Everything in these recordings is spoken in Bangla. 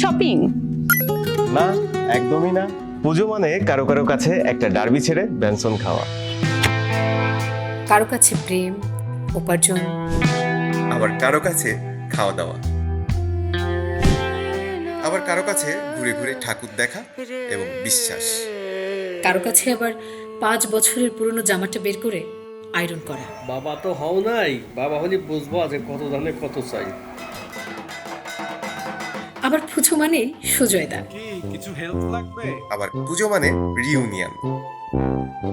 শপিং না একদমই না। পুজো মানে কারও কারও কাছে একটা ডার্বি ছেড়ে ব্যঞ্জন খাওয়া। কারও কাছে প্রেম উপার্জন। আবার কারও কাছে খাওয়া দাওয়া। আবার কারও কাছে ঘুরে ঘুরে ঠাকুর দেখা এবং বিশ্বাস। কারও কাছে আবার পাঁচ বছরের পুরনো জামাটা বের করে আয়রন করা। বাবা তো হও নাই বাবা হলে বুঝব যে কত দানে কত চাই। আবার পুজো মানেই সুজয়দা। কিছু হেল্প লাগবে? আবার পুজো মানে রিউনিয়ন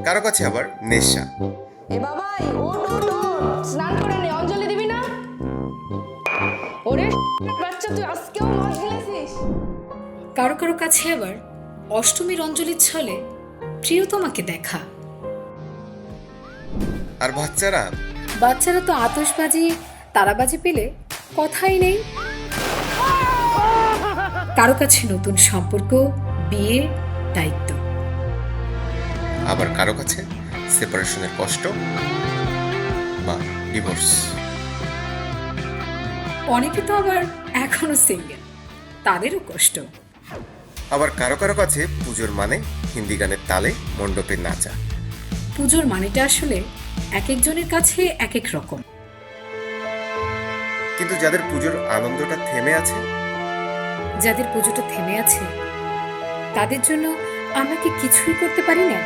কারও কাছে আবার নেশা। এ বাবাই ওট ওট স্নান করে নে অঞ্জলি দিবি না? ওরে বাচ্চা তুই আজকেও মদ গিলেছিস কারও কারও কাছে আবার অষ্টমীর অঞ্জলির ছলে প্রিয়তমাকে দেখা। আর বাচ্চারা? বাচ্চারা তো আতশবাজি তারাবাজি পেলে কথাই নেই। কারও কাছে নতুন সম্পর্ক বিয়ে দায়িত্ব। আবার কারও কাছে সেপারেশনের কষ্ট বা ডিভোর্স অনেকে তো আবার এখনও সিঙ্গেল তাদেরও কষ্ট। আবার কারও কারও কাছে পুজোর মানে হিন্দি গানের তালে মণ্ডপে নাচা। পুজোর মানেটা আসলে এক একজনের কাছে এক এক রকম। কিন্তু যাদের পুজোর আনন্দটা থেমে আছে যাদের পুজোটা থেমে আছে তাদের জন্য আমরা কি কিছুই করতে পারি না?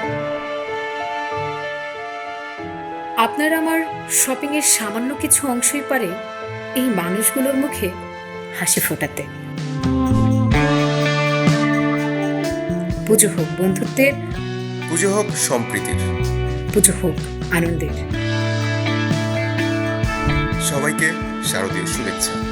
আপনার আমার শপিং এর সামান্য কিছু অংশই পারে এই মানুষগুলোর মুখে হাসি ফোটাতে। পুজো হোক বন্ধুত্বের। পুজো হোক সম্প্রীতির। পুজো হোক আনন্দের। সবাইকে শারদীয় শুভেচ্ছা।